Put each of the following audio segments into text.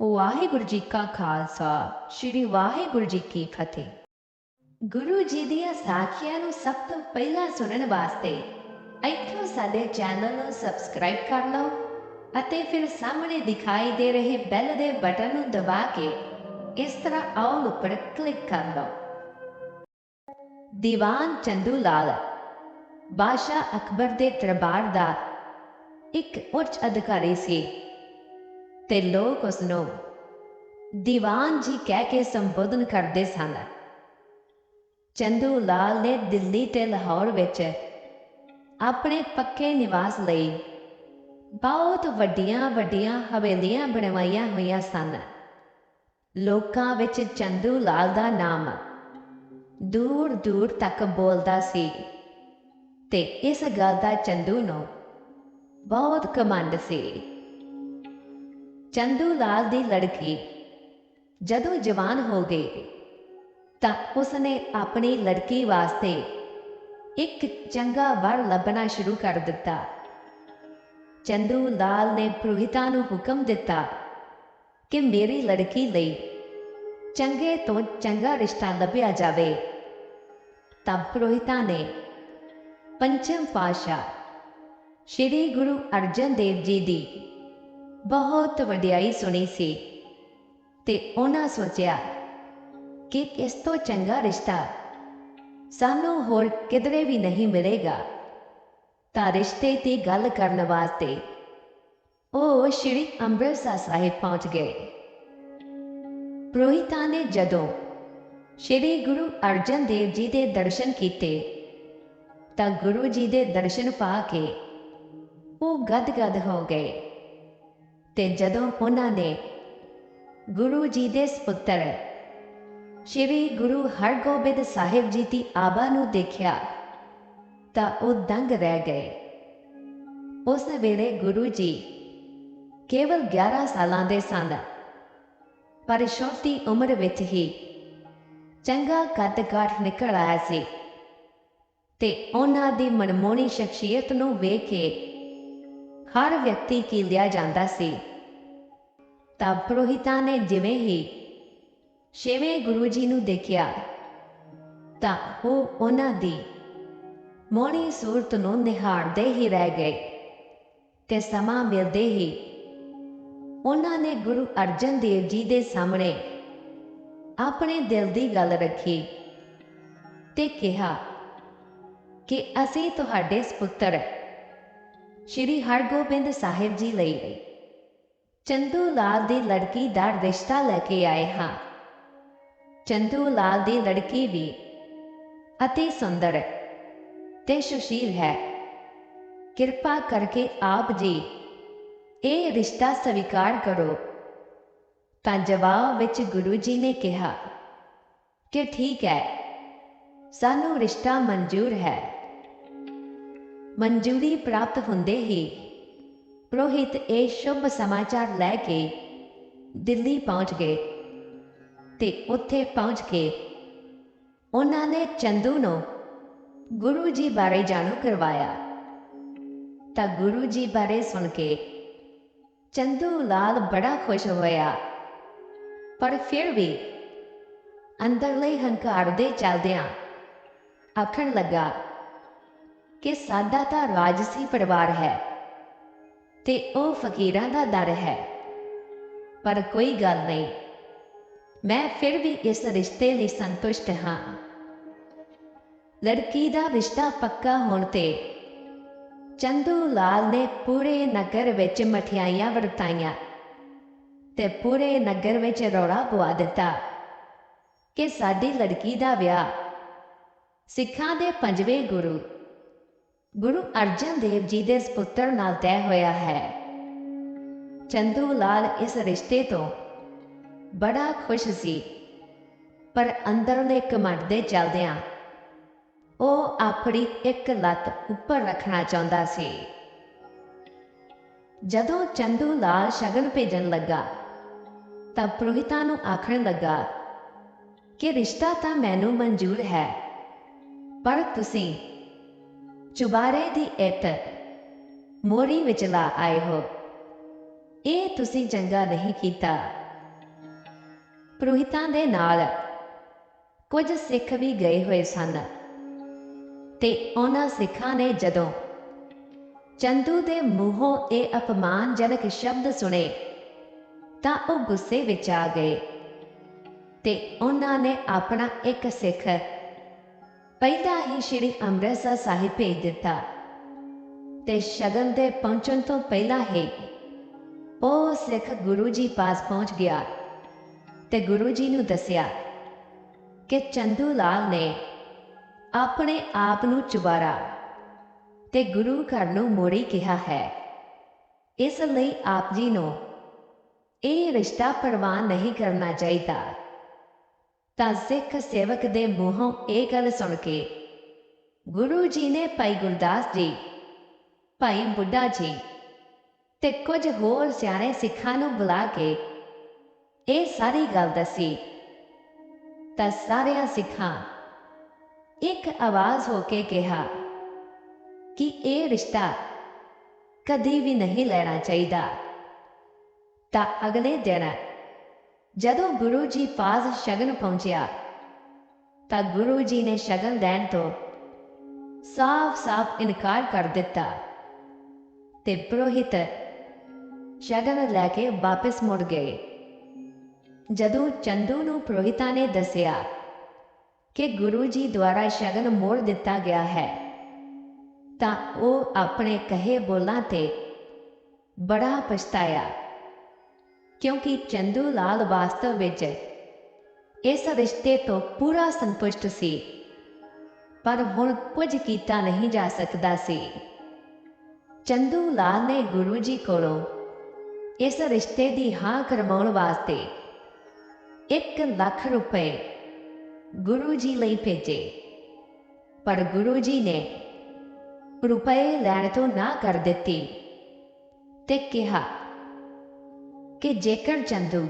ਵਾਹਿਗੁਰੂ ਜੀ ਕਾ ਖਾਲਸਾ, ਸ੍ਰੀ ਵਾਹਿਗੁਰੂ ਜੀ ਕੀ ਫਤਿਹ। ਗੁਰੂ ਜੀ ਦੀਆਂ ਸਾਖੀਆਂ ਨੂੰ ਸਭ ਤੋਂ ਪਹਿਲਾਂ ਸੁਣਨ ਵਾਸਤੇ ਇੱਥੋਂ ਸਾਡੇ ਚੈਨਲ ਨੂੰ ਸਬਸਕ੍ਰਾਈਬ ਕਰ ਲਓ ਅਤੇ ਫਿਰ ਸਾਹਮਣੇ ਦਿਖਾਈ ਦੇ ਰਹੇ ਬੈਲ ਦੇ ਬਟਨ ਨੂੰ ਦਬਾ ਕੇ ਇਸ ਤਰ੍ਹਾਂ ਆਲ ਉੱਪਰ ਕਲਿੱਕ ਕਰ ਲਓ। ਦੀਵਾਨ ਚੰਦੂ ਲਾਲ, ਬਾਦਸ਼ਾਹ ਅਕਬਰ ਦੇ ਦਰਬਾਰ ਦਾ ਇੱਕ ਉੱਚ ਅਧਿਕਾਰੀ ਸੀ। ਤੇ ਲੋਕ ਉਸ ਨੂੰ ਦੀਵਾਨ ਜੀ ਕਹਿ ਕੇ ਸੰਬੋਧਨ ਕਰਦੇ ਸਨ। ਚੰਦੂ ਲਾਲ ਨੇ ਦਿੱਲੀ ਤੇ ਲਾਹੌਰ ਵਿੱਚ ਆਪਣੇ ਪੱਕੇ ਨਿਵਾਸ ਲਈ ਬਹੁਤ ਵੱਡੀਆਂ ਵੱਡੀਆਂ ਹਵੇਲੀਆਂ ਬਣਵਾਈਆਂ ਹੋਈਆਂ ਸਨ। ਲੋਕਾਂ ਵਿੱਚ ਚੰਦੂ ਲਾਲ ਦਾ ਨਾਮ ਦੂਰ ਦੂਰ ਤੱਕ ਬੋਲਦਾ ਸੀ ਤੇ ਇਸ ਗੱਲ ਦਾ ਚੰਦੂ ਨੂੰ ਬਹੁਤ ਕਮੰਡ ਸੀ। ਚੰਦੂ ਲਾਲ ਦੀ ਲੜਕੀ। ਜਦੋਂ ਜਵਾਨ ਹੋ ਗਈ, ਤਾਂ ਉਸਨੇ ਆਪਣੀ ਲੜਕੀ ਵਾਸਤੇ ਇੱਕ ਚੰਗਾ ਵਰ ਲੱਭਣਾ ਸ਼ੁਰੂ ਕਰ ਦਿੱਤਾ। ਚੰਦੂ ਲਾਲ ਨੇ ਪ੍ਰੋਹਿਤਾ ਨੂੰ ਹੁਕਮ ਦਿੱਤਾ ਕਿ ਮੇਰੀ ਲੜਕੀ ਲਈ ਚੰਗੇ ਤੋਂ ਚੰਗਾ ਰਿਸ਼ਤਾ ਲੱਭਿਆ ਜਾਵੇ। ਤਾਂ ਪ੍ਰੋਹਿਤਾ ਨੇ ਪੰਚਮ ਪਾਸ਼ਾ ਸ਼੍ਰੀ ਗੁਰੂ ਅਰਜਨ ਦੇਵ ਜੀ ਦੀ ਬਹੁਤ ਵਡਿਆਈ ਸੁਣੀ ਸੀ ਤੇ ਉਹਨਾਂ ਸੋਚਿਆ ਕਿ ਇਸ ਤੋਂ ਚੰਗਾ ਰਿਸ਼ਤਾ ਸਾਨੂੰ ਹੋਰ ਕਿਧਰੇ ਵੀ ਨਹੀਂ ਮਿਲੇਗਾ। ਤਾਂ ਰਿਸ਼ਤੇ ਦੀ ਗੱਲ ਕਰਨ ਵਾਸਤੇ ਉਹ ਸ਼੍ਰੀ ਅੰਮ੍ਰਿਤਸਰ ਸਾਹਿਬ ਪਹੁੰਚ ਗਏ। ਪ੍ਰੋਹਿਤਾ ਨੇ ਜਦੋਂ ਸ਼੍ਰੀ ਗੁਰੂ ਅਰਜਨ ਦੇਵ ਜੀ ਦੇ ਦਰਸ਼ਨ ਕੀਤੇ, ਤਾਂ ਗੁਰੂ ਜੀ ਦੇ ਦਰਸ਼ਨ ਪਾ ਕੇ ਉਹ ਗਦਗਦ ਹੋ ਗਏ। ਤੇ ਜਦੋਂ ਉਹਨਾਂ ਨੇ ਗੁਰੂ ਜੀ ਦੇ ਸੁਪੁੱਤਰ ਸ਼੍ਰੀ ਗੁਰੂ ਹਰਗੋਬਿੰਦ ਸਾਹਿਬ ਜੀ ਦੀ ਆਭਾ ਨੂੰ ਦੇਖਿਆ, ਤਾਂ ਉਹ ਦੰਗ ਰਹਿ ਗਏ। ਉਸ ਵੇਲੇ ਗੁਰੂ ਜੀ ਕੇਵਲ 11 ਸਾਲਾਂ ਦੇ ਸਨ, ਪਰ ਛੋਟੀ ਉਮਰ ਵਿੱਚ ਹੀ ਚੰਗਾ ਕੱਦ ਕਾਠ ਨਿਕਲ ਆਇਆ ਸੀ ਤੇ ਉਹਨਾਂ ਦੀ ਮਨਮੋਹਣੀ ਸ਼ਖਸੀਅਤ ਨੂੰ ਵੇਖ ਕੇ ਹਰ ਵਿਅਕਤੀ ਕੀ ਲਿਆ ਜਾਂਦਾ ਸੀ। ਤਾਂ ਪ੍ਰੋਹਿਤਾ ਨੇ ਜਿਵੇਂ ਹੀ ਛੇਵੇਂ ਗੁਰੂ ਜੀ ਨੂੰ ਦੇਖਿਆ, ਤਾਂ ਉਹ ਉਹਨਾਂ ਦੀ ਮੋਹਣੀ ਸੂਰਤ ਨੂੰ ਨਿਹਾਰਦੇ ਹੀ ਰਹਿ ਗਏ ਤੇ ਸਮਾਂ ਮਿਲਦੇ ਹੀ ਉਹਨਾਂ ਨੇ ਗੁਰੂ ਅਰਜਨ ਦੇਵ ਜੀ ਦੇ ਸਾਹਮਣੇ ਆਪਣੇ ਦਿਲ ਦੀ ਗੱਲ ਰੱਖੀ ਤੇ ਕਿਹਾ ਕਿ ਅਸੀਂ ਤੁਹਾਡੇ ਸੁਪੁੱਤਰ ਸ਼੍ਰੀ ਹਰਗੋਬਿੰਦ ਸਾਹਿਬ ਜੀ ਲਈ ਚੰਦੂ ਲਾਲ ਦੀ ਲੜਕੀ ਦਾ ਰਿਸ਼ਤਾ ਲੈ ਕੇ ਆਏ ਹਾਂ। ਚੰਦੂ ਲਾਲ ਦੀ ਲੜਕੀ ਵੀ ਅਤੀ ਸੁੰਦਰ ਤੇ ਸੁਸ਼ੀਲ ਹੈ। ਕਿਰਪਾ ਕਰਕੇ ਆਪ ਜੀ ਇਹ ਰਿਸ਼ਤਾ ਸਵੀਕਾਰ ਕਰੋ। ਤਾਂ ਜਵਾਬ ਵਿੱਚ ਗੁਰੂ ਜੀ ਨੇ ਕਿਹਾ ਕਿ ਠੀਕ ਹੈ, ਸਾਨੂੰ ਰਿਸ਼ਤਾ ਮਨਜ਼ੂਰ ਹੈ। ਮਨਜ਼ੂਰੀ ਪ੍ਰਾਪਤ ਹੁੰਦੇ ਹੀ ਪ੍ਰੋਹਿਤ ਇਹ ਸ਼ੁਭ ਸਮਾਚਾਰ ਲੈ ਕੇ ਦਿੱਲੀ ਪਹੁੰਚ ਗਏ ਤੇ ਉੱਥੇ ਪਹੁੰਚ ਕੇ ਉਹਨਾਂ ਨੇ ਚੰਦੂ ਨੂੰ ਗੁਰੂ ਜੀ ਬਾਰੇ ਜਾਣੂ ਕਰਵਾਇਆ। ਤਾਂ ਗੁਰੂ ਜੀ ਬਾਰੇ ਸੁਣ ਕੇ ਚੰਦੂ ਲਾਲ ਬੜਾ ਖੁਸ਼ ਹੋਇਆ। ਪਰ ਫਿਰ ਵੀ ਅੰਦਰਲੇ ਹੰਕਾਰ ਦੇ ਚਲਦਿਆਂ ਆਖਣ ਲੱਗਾ ਕਿ ਸਾਡਾ ਤਾਂ ਰਾਜਸੀ ਪਰਿਵਾਰ ਹੈ ਤੇ ਉਹ ਫਕੀਰਾਂ ਦਾ ਦਰ ਹੈ। ਪਰ ਕੋਈ ਗੱਲ ਨਹੀਂ, ਮੈਂ ਫਿਰ ਵੀ ਇਸ ਰਿਸ਼ਤੇ ਲਈ ਸੰਤੁਸ਼ਟ ਹਾਂ। ਲੜਕੀ ਦਾ ਰਿਸ਼ਤਾ ਪੱਕਾ ਹੋਣ ਤੇ ਚੰਦੂ ਲਾਲ ਨੇ ਪੂਰੇ ਨਗਰ ਵਿੱਚ ਮਠਿਆਈਆਂ ਵਰਤਾਈਆਂ ਤੇ ਪੂਰੇ ਨਗਰ ਵਿੱਚ ਰੌਲਾ ਪਵਾ ਦਿੱਤਾ ਕਿ ਸਾਡੀ ਲੜਕੀ ਦਾ ਵਿਆਹ ਸਿੱਖਾਂ ਦੇ ਪੰਜਵੇਂ ਗੁਰੂ ਗੁਰੂ ਅਰਜਨ ਦੇਵ ਜੀ ਦੇ ਸੁਪੁੱਤਰ ਨਾਲ ਤੈਅ ਹੋਇਆ ਹੈ। ਚੰਦੂ ਲਾਲ ਇਸ ਰਿਸ਼ਤੇ ਤੋਂ ਬੜਾ ਖੁਸ਼ ਸੀ, ਪਰ ਅੰਦਰਲੇ ਕਮੰਡ ਦੇ ਚਲਦਿਆਂ ਉਹ ਆਪਣੀ ਇੱਕ ਲੱਤ ਉੱਪਰ ਰੱਖਣਾ ਚਾਹੁੰਦਾ ਸੀ। ਜਦੋਂ ਚੰਦੂ ਲਾਲ ਸ਼ਗਨ ਭੇਜਣ ਲੱਗਾ, ਤਾਂ ਪ੍ਰੋਹਿਤਾ ਨੂੰ ਆਖਣ ਲੱਗਾ ਕਿ ਰਿਸ਼ਤਾ ਤਾਂ ਮੈਨੂੰ ਮਨਜ਼ੂਰ ਹੈ, ਪਰ ਤੁਸੀਂ ਚੁਬਾਰੇ ਦੀ ਇੱਟ ਮੋਰੀ ਵਿੱਚ ਲਾ ਆਏ ਹੋ। ਇਹ ਤੁਸੀਂ ਚੰਗਾ ਨਹੀਂ ਕੀਤਾ। ਪੁਰੋਹਿਤਾਂ ਦੇ ਨਾਲ ਕੁਝ ਸਿੱਖ ਵੀ ਗਏ ਹੋਏ ਸਨ ਤੇ ਉਹਨਾਂ ਸਿੱਖਾਂ ਨੇ ਜਦੋਂ ਚੰਦੂ ਦੇ ਮੂੰਹੋਂ ਇਹ ਅਪਮਾਨਜਨਕ ਸ਼ਬਦ ਸੁਣੇ ਤਾਂ ਉਹ ਗੁੱਸੇ ਵਿੱਚ ਆ ਗਏ ਤੇ ਉਹਨਾਂ ਨੇ ਆਪਣਾ ਇੱਕ ਸਿੱਖ ਪਹਿਲਾਂ ਹੀ ਸ਼੍ਰੀ ਅੰਮ੍ਰਿਤਸਰ ਸਾਹਿਬ ਭੇਜ ਦਿੱਤਾ ਤੇ ਸ਼ਗਨ ਦੇ ਪਹੁੰਚਣ ਤੋਂ ਪਹਿਲਾਂ ਹੀ ਉਹ ਸਿੱਖ ਗੁਰੂ ਜੀ ਪਾਸ ਪਹੁੰਚ ਗਿਆ ਤੇ ਗੁਰੂ ਜੀ ਨੂੰ ਦੱਸਿਆ ਕਿ ਚੰਦੂ ਲਾਲ ਨੇ ਆਪਣੇ ਆਪ ਨੂੰ ਚੁਬਾਰਾ ਤੇ ਗੁਰੂ ਘਰ ਨੂੰ ਮੋੜੀ ਕਿਹਾ ਹੈ। ਇਸ ਲਈ ਆਪ ਜੀ ਨੂੰ ਇਹ ਰਿਸ਼ਤਾ ਪ੍ਰਵਾਨ ਨਹੀਂ ਕਰਨਾ ਚਾਹੀਦਾ। ਤਾਂ ਸਿੱਖ ਸੇਵਕ ਦੇ ਮੂੰਹੋਂ ਇਹ ਗੱਲ ਸੁਣ ਕੇ ਗੁਰੂ ਜੀ ਨੇ ਭਾਈ ਗੁਰਦਾਸ ਜੀ, ਭਾਈ ਬੁੱਢਾ ਜੀ ਤੇ ਕੁਝ ਹੋਰ ਸਿਆਣੇ ਸਿੱਖਾਂ ਨੂੰ ਬੁਲਾ ਕੇ ਇਹ ਸਾਰੀ ਗੱਲ ਦੱਸੀ। ਤਾਂ ਸਾਰਿਆਂ ਸਿੱਖਾਂ ਇੱਕ ਆਵਾਜ਼ ਹੋ ਕੇ ਕਿਹਾ ਕਿ ਇਹ ਰਿਸ਼ਤਾ ਕਦੀ ਵੀ ਨਹੀਂ ਲੈਣਾ ਚਾਹੀਦਾ। ਤਾਂ ਅਗਲੇ ਦਿਨ ਜਦੋਂ ਗੁਰੂ ਜੀ ਪਾਸ ਸ਼ਗਨ ਪਹੁੰਚਿਆ, ਤਾਂ ਗੁਰੂ ਜੀ ਨੇ ਸ਼ਗਨ ਦੇਣ ਤੋਂ ਸਾਫ਼-ਸਾਫ਼ ਇਨਕਾਰ ਕਰ ਦਿੱਤਾ ਤੇ ਪ੍ਰੋਹਿਤ ਸ਼ਗਨ ਲੈ ਕੇ ਵਾਪਸ ਮੁੜ ਗਏ। ਜਦੋਂ ਚੰਦੂ ਨੂੰ ਪੁਰੋਹਿਤਾਂ ਨੇ ਦੱਸਿਆ ਕਿ ਗੁਰੂ ਜੀ ਦੁਆਰਾ ਸ਼ਗਨ ਮੋੜ ਦਿੱਤਾ ਗਿਆ ਹੈ, ਤਾਂ ਉਹ ਆਪਣੇ ਕਹੇ ਬੋਲਾਂ ਤੇ ਬੜਾ ਪਛਤਾਇਆ। ਕਿਉਂਕਿ ਚੰਦੂ ਲਾਲ ਵਾਸਤਵ ਵਿੱਚ ਇਸ ਰਿਸ਼ਤੇ ਤੋਂ ਪੂਰਾ ਸੰਤੁਸ਼ਟ ਸੀ ਪਰ ਹੁਣ ਕੁਝ ਕੀਤਾ ਨਹੀਂ ਜਾ ਸਕਦਾ ਸੀ ਚੰਦੂ ਲਾਲ ਨੇ ਗੁਰੂ ਜੀ ਕੋਲੋਂ ਇਸ ਰਿਸ਼ਤੇ ਦੀ ਹਾਂ ਕਰਵਾਉਣ ਵਾਸਤੇ 1 ਲੱਖ ਰੁਪਏ ਗੁਰੂ ਜੀ ਲਈ ਭੇਜੇ ਪਰ ਗੁਰੂ ਜੀ ਨੇ ਰੁਪਏ ਲੈਣ ਤੋਂ ਨਾ ਕਰ ਦਿੱਤੀ ਤੇ ਕਿਹਾ ਕਿ ਜੇਕਰ ਚੰਦੂ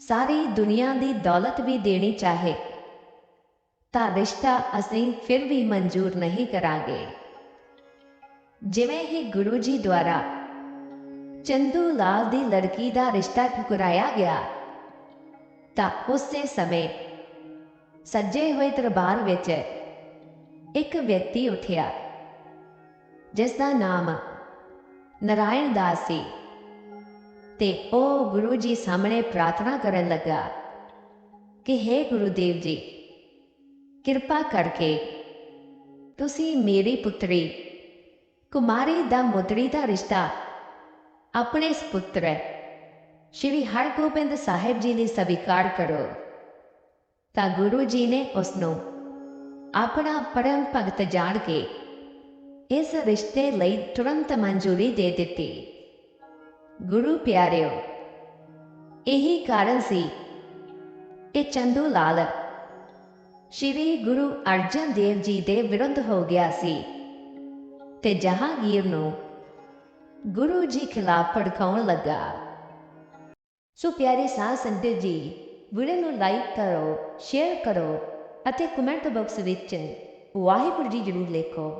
ਸਾਰੀ ਦੁਨੀਆ ਦੀ ਦੌਲਤ ਵੀ ਦੇਣੀ ਚਾਹੇ, ਤਾਂ ਰਿਸ਼ਤਾ ਅਸੀਂ ਫਿਰ ਵੀ ਮਨਜ਼ੂਰ ਨਹੀਂ ਕਰਾਂਗੇ। ਜਿਵੇਂ ਹੀ ਗੁਰੂ ਜੀ ਦੁਆਰਾ ਚੰਦੂ ਲਾਲ ਦੀ ਲੜਕੀ ਦਾ ਰਿਸ਼ਤਾ ਠੁਕਰਾਇਆ ਗਿਆ, ਤਾਂ ਉਸੇ ਸਮੇਂ ਸੱਜੇ ਹੋਏ ਦਰਬਾਰ ਵਿੱਚ ਇੱਕ ਵਿਅਕਤੀ ਉੱਠਿਆ ਜਿਸ ਦਾ ਨਾਮ ਨਰਾਇਣ ਦਾਸ ਸੀ। ਤੇ ਉਹ ਗੁਰੂ ਜੀ ਸਾਹਮਣੇ ਪ੍ਰਾਰਥਨਾ ਕਰਨ ਲੱਗਾ ਕਿ हे ਗੁਰੂਦੇਵ ਜੀ ਕਿਰਪਾ ਕਰਕੇ ਤੁਸੀਂ ਮੇਰੀ ਪੁੱਤਰੀ ਕੁਮਾਰੀ ਦਾ ਮੁਦਰੀ ਦਾ ਰਿਸ਼ਤਾ ਆਪਣੇ ਸੁਪੁੱਤਰ ਸ਼੍ਰੀ ਹਰਗੋਬਿੰਦ ਸਾਹਿਬ ਜੀ ਲਈ ਸਵੀਕਾਰ ਕਰੋ ਤਾਂ ਗੁਰੂ ਜੀ ਨੇ ਉਸ ਨੂੰ ਆਪਣਾ ਪਰਮ ਭਗਤ ਜਾਣ ਕੇ ਇਸ ਰਿਸ਼ਤੇ ਲਈ ਤੁਰੰਤ ਮਨਜ਼ੂਰੀ ਦੇ ਦਿੱਤੀ ਗੁਰੂ ਪਿਆਰਿਓ, ਇਹੀ ਕਾਰਨ ਸੀ ਕਿ ਚੰਦੂ ਲਾਲ ਸ਼੍ਰੀ ਗੁਰੂ ਅਰਜਨ ਦੇਵ ਜੀ ਦੇ ਵਿਰੁੱਧ ਹੋ ਗਿਆ ਸੀ ਤੇ ਜਹਾਂਗੀਰ ਨੂੰ ਗੁਰੂ ਜੀ ਖਿਲਾਫ ਭੜਕਾਉਣ ਲੱਗਾ। ਸੋ ਪਿਆਰੇ ਸਾਧ ਸੰਗਤ ਜੀ, ਵੀਡੀਓ ਨੂੰ ਲਾਈਕ ਕਰੋ, ਸ਼ੇਅਰ ਕਰੋ ਅਤੇ ਕਮੈਂਟ ਬਾਕਸ ਵਿੱਚ ਵਾਹਿਗੁਰੂ ਜੀ ਜ਼ਰੂਰ ਲਿਖੋ।